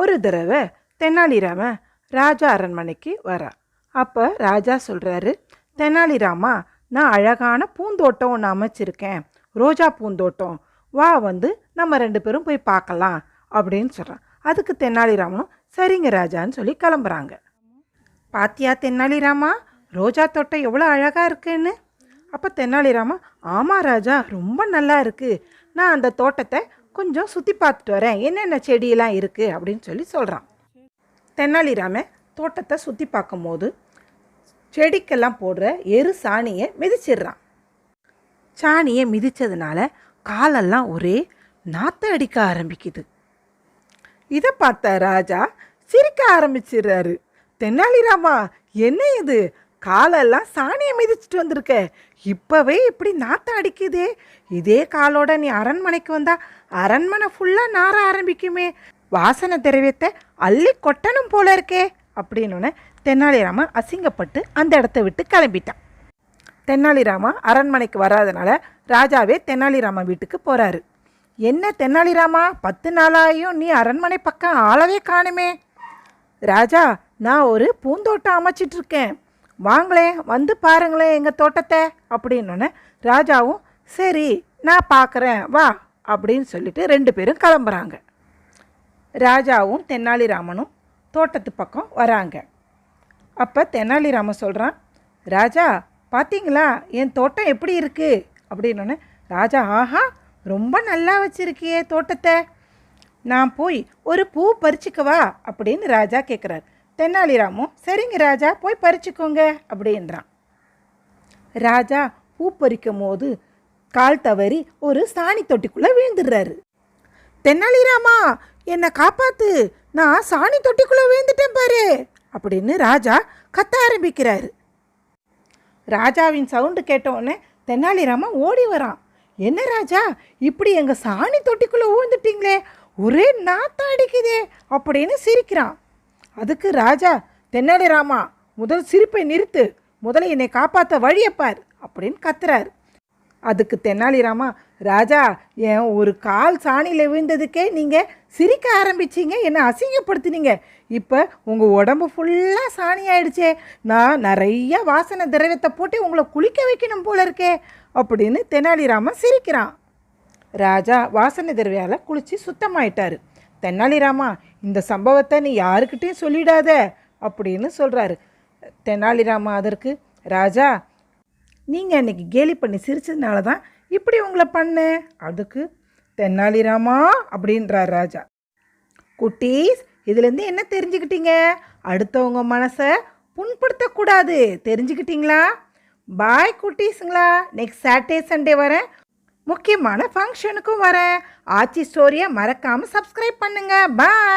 ஒரு தடவை தெனாலிராமன் ராஜா அரண்மனைக்கு வரா. அப்போ ராஜா சொல்கிறாரு தெனாலிராமா நான் அழகான பூந்தோட்டம் ஒன்று அமைச்சிருக்கேன். ரோஜா பூந்தோட்டம். வா வந்து நம்ம ரெண்டு பேரும் போய் பார்க்கலாம் அப்படின்னு சொல்கிறான் அதுக்கு தெனாலிராமனும் சரிங்க ராஜான்னு சொல்லி கிளம்புறாங்க. பாத்தியா தெனாலிராமா ரோஜா தோட்டம் எவ்வளோ அழகாக இருக்குன்னு? அப்போ தெனாலிராமா ஆமாம் ராஜா ரொம்ப நல்லா இருக்குது நான் அந்த தோட்டத்தை கொஞ்சம் சுற்றி பார்த்துட்டு வரேன். என்னென்ன செடியெல்லாம் இருக்குது அப்படின்னு சொல்லி சொல்கிறான் தெனாலிராமன் தோட்டத்தை சுற்றி பார்க்கும்போது செடிக்கெல்லாம் போடுற எரு சாணியை மிதிச்சிடுறான். சாணியை மிதித்ததுனால காலெல்லாம் ஒரே நாத்த அடிக்க ஆரம்பிக்குது. இதை பார்த்த ராஜா சிரிக்க ஆரம்பிச்சிடுறாரு. தெனாலிராமா என்ன இது? காலெல்லாம் சாணியை மிதிச்சிட்டு வந்திருக்க. இப்போவே இப்படி நாத்தம் அடிக்குதே. இதே காலோட நீ அரண்மனைக்கு வந்தா அரண்மனை ஃபுல்லாக நார ஆரம்பிக்குமே. வாசனை திரவியத்தை அள்ளி கொட்டணும் போல இருக்கே அப்படின்னு தெனாலிராமன் அசிங்கப்பட்டு அந்த இடத்த விட்டு கிளம்பிட்டான். தெனாலிராமா அரண்மனைக்கு வராதனால ராஜாவே தெனாலிராமன் வீட்டுக்கு போகிறாரு என்ன தெனாலிராமா பத்து நாளாயும் நீ அரண்மனை பக்கம் ஆளவே காணுமே. ராஜா நான் ஒரு பூந்தோட்டம் அமைச்சிட்டு இருக்கேன். வாங்களேன் வந்து பாருங்களேன் எங்கள் தோட்டத்தை அப்படின்னோடனே ராஜாவும் சரி நான் பார்க்குறேன் வா அப்படின்னு சொல்லிட்டு ரெண்டு பேரும் கிளம்புறாங்க. ராஜாவும் தெனாலிராமனும் தோட்டத்து பக்கம் வராங்க. அப்போ தெனாலிராமன் சொல்கிறான் ராஜா பார்த்தீங்களா என் தோட்டம் எப்படி இருக்குது அப்படின்னோடனே ராஜா ஆஹா ரொம்ப நல்லா வச்சுருக்கியே தோட்டத்தை. நான் போய் ஒரு பூ பறிச்சுக்கவா அப்படின்னு ராஜா கேட்குறாரு தெனாலிராமும் சரிங்க ராஜா போய் பறிச்சுக்கோங்க அப்படின்றான். ராஜா பூ பறிக்கும் போது கால் தவறி ஒரு சாணி தொட்டிக்குள்ளே விழுந்துடுறாரு. தெனாலிராமா என்னை காப்பாத்து. நான் சாணி தொட்டிக்குள்ளே விழுந்துட்டேன் பாரு அப்படின்னு ராஜா கத்த ஆரம்பிக்கிறாரு. ராஜாவின் சவுண்டு கேட்டவுடனே தெனாலிராமன் ஓடி வரான். என்ன ராஜா இப்படி எங்கள் சாணி தொட்டிக்குள்ளே ஊழ்ந்துட்டிங்களே ஒரே நாத்தம் அடிக்குதே அப்படின்னு சிரிக்கிறான். அதுக்கு ராஜா தென்னாலிராமா முதல் சிரிப்பை நிறுத்து முதல்ல என்னை காப்பாற்ற வழியப்பார் அப்படின்னு கத்துறார். அதுக்கு தெனாலிராமா ராஜா என் ஒரு கால் சாணியில் விழுந்ததுக்கே நீங்கள் சிரிக்க ஆரம்பிச்சீங்க என்னை அசிங்கப்படுத்தினீங்க. இப்போ உங்கள் உடம்பு ஃபுல்லாக சாணி ஆயிடுச்சே நான் நிறைய வாசனை திரவியத்தை போட்டு உங்களை குளிக்க வைக்கணும் போல இருக்கே அப்படின்னு தெனாலிராமன் சிரிக்கிறான். ராஜா வாசனை திரவியால் குளித்து சுத்தமாயிட்டாரு. தெனாலிராமா இந்த சம்பவத்தை நீ யாருக்கிட்டையும் சொல்லிடாத அப்படின்னு சொல்கிறாரு தெனாலிராமா அதற்கு ராஜா நீங்கள் அன்னைக்கு கேலி பண்ணி சிரிச்சதுனால தான் இப்படி உங்களை பண்ணேன் அதுக்கு தென்னாலிராமா அப்படின்றார் ராஜா. குட்டீஸ் இதுலேருந்து என்ன தெரிஞ்சுக்கிட்டீங்க? அடுத்தவங்க மனசை புண்படுத்தக்கூடாது. தெரிஞ்சுக்கிட்டீங்களா? பாய் குட்டீஸுங்களா நெக்ஸ்ட் சாட்டர்டே சண்டே வரேன். முக்கியமான ஃபங்க்ஷனுக்கும் வரேன் ஆச்சி ஸ்டோரியை மறக்காமல் சப்ஸ்கிரைப் பண்ணுங்கள் பாய்